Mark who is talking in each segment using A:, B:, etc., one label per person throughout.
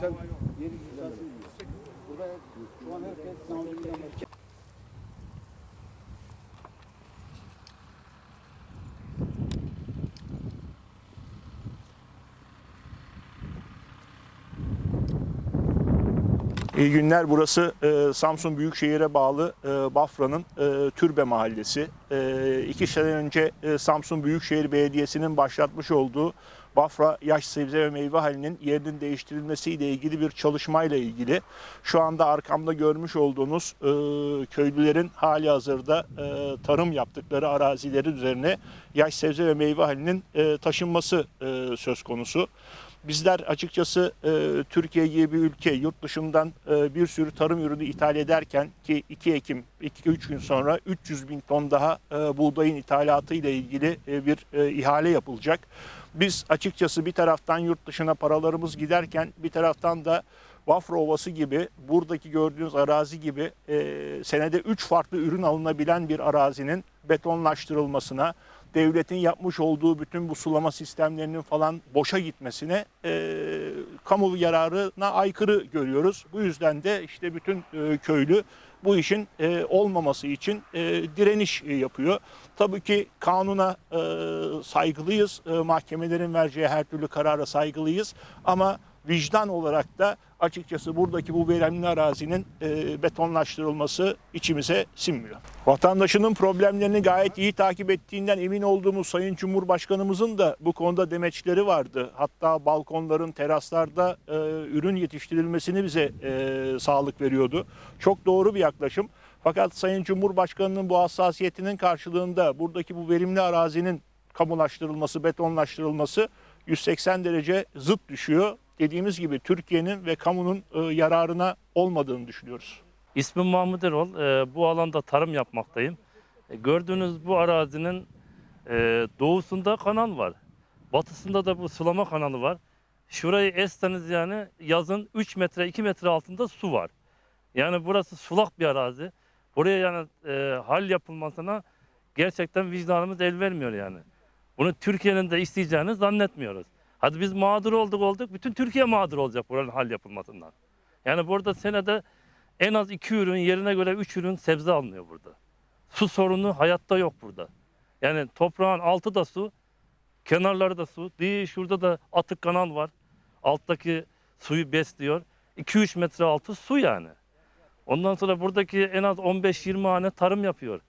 A: Sen yeri güzel. Burada şu an herkes navluyla
B: İyi günler. Burası e, Samsun Büyükşehir'e bağlı e, Bafra'nın e, Türbe Mahallesi. E, iki sene önce e, Samsun Büyükşehir Belediyesi'nin başlatmış olduğu Bafra yaş sebze ve meyve halinin yerinin değiştirilmesiyle ilgili bir çalışmayla ilgili şu anda arkamda görmüş olduğunuz e, köylülerin hali hazırda e, tarım yaptıkları arazilerin üzerine yaş sebze ve meyve halinin e, taşınması e, söz konusu. Bizler açıkçası e, Türkiye gibi bir ülke yurt dışından e, bir sürü tarım ürünü ithal ederken ki 2 Ekim 2-3 gün sonra 300 bin ton daha e, buğdayın ithalatı ile ilgili e, bir e, ihale yapılacak. Biz açıkçası bir taraftan yurt dışına paralarımız giderken bir taraftan da Bafra Ovası gibi buradaki gördüğünüz arazi gibi e, senede 3 farklı ürün alınabilen bir arazinin betonlaştırılmasına, devletin yapmış olduğu bütün bu sulama sistemlerinin falan boşa gitmesine e, kamu yararına aykırı görüyoruz. Bu yüzden de işte bütün e, köylü bu işin e, olmaması için e, direniş yapıyor. Tabii ki kanuna e, saygılıyız, e, mahkemelerin vereceği her türlü karara saygılıyız ama vicdan olarak da açıkçası buradaki bu verimli arazinin e, betonlaştırılması içimize sinmiyor. Vatandaşının problemlerini gayet iyi takip ettiğinden emin olduğumuz Sayın Cumhurbaşkanımızın da bu konuda demeçleri vardı. Hatta balkonların, teraslarda e, ürün yetiştirilmesini bize e, sağlık veriyordu. Çok doğru bir yaklaşım. Fakat Sayın Cumhurbaşkanının bu hassasiyetinin karşılığında buradaki bu verimli arazinin kamulaştırılması, betonlaştırılması 180 derece zıt düşüyor. Dediğimiz gibi Türkiye'nin ve kamunun e, yararına olmadığını düşünüyoruz.
C: İsmim Mahmut Erol. Ee, bu alanda tarım yapmaktayım. E, gördüğünüz bu arazinin e, doğusunda kanal var. Batısında da bu sulama kanalı var. Şurayı esteniz yani yazın 3 metre 2 metre altında su var. Yani burası sulak bir arazi. Buraya yani e, hal yapılmasına gerçekten vicdanımız el vermiyor yani. Bunu Türkiye'nin de isteyeceğini zannetmiyoruz. Hadi biz mağdur olduk olduk. Bütün Türkiye mağdur olacak buranın hal yapılmasından. Yani burada senede en az iki ürün yerine göre üç ürün sebze alınıyor burada. Su sorunu hayatta yok burada. Yani toprağın altı da su, kenarları da su. Değil şurada da atık kanal var. Alttaki suyu besliyor. 2-3 metre altı su yani. Ondan sonra buradaki en az 15-20 hane tarım yapıyor.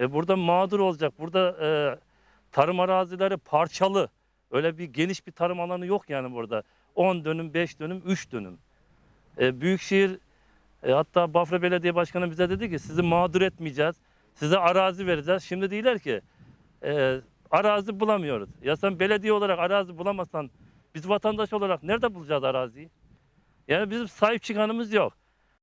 C: E burada mağdur olacak. Burada e, tarım arazileri parçalı. Öyle bir geniş bir tarım alanı yok yani burada. 10 dönüm, 5 dönüm, 3 dönüm. E, Büyükşehir e, hatta Bafra Belediye Başkanı bize dedi ki sizi mağdur etmeyeceğiz. Size arazi vereceğiz. Şimdi diyorlar ki e, arazi bulamıyoruz. Ya sen belediye olarak arazi bulamazsan biz vatandaş olarak nerede bulacağız araziyi? Yani bizim sahip çıkanımız yok.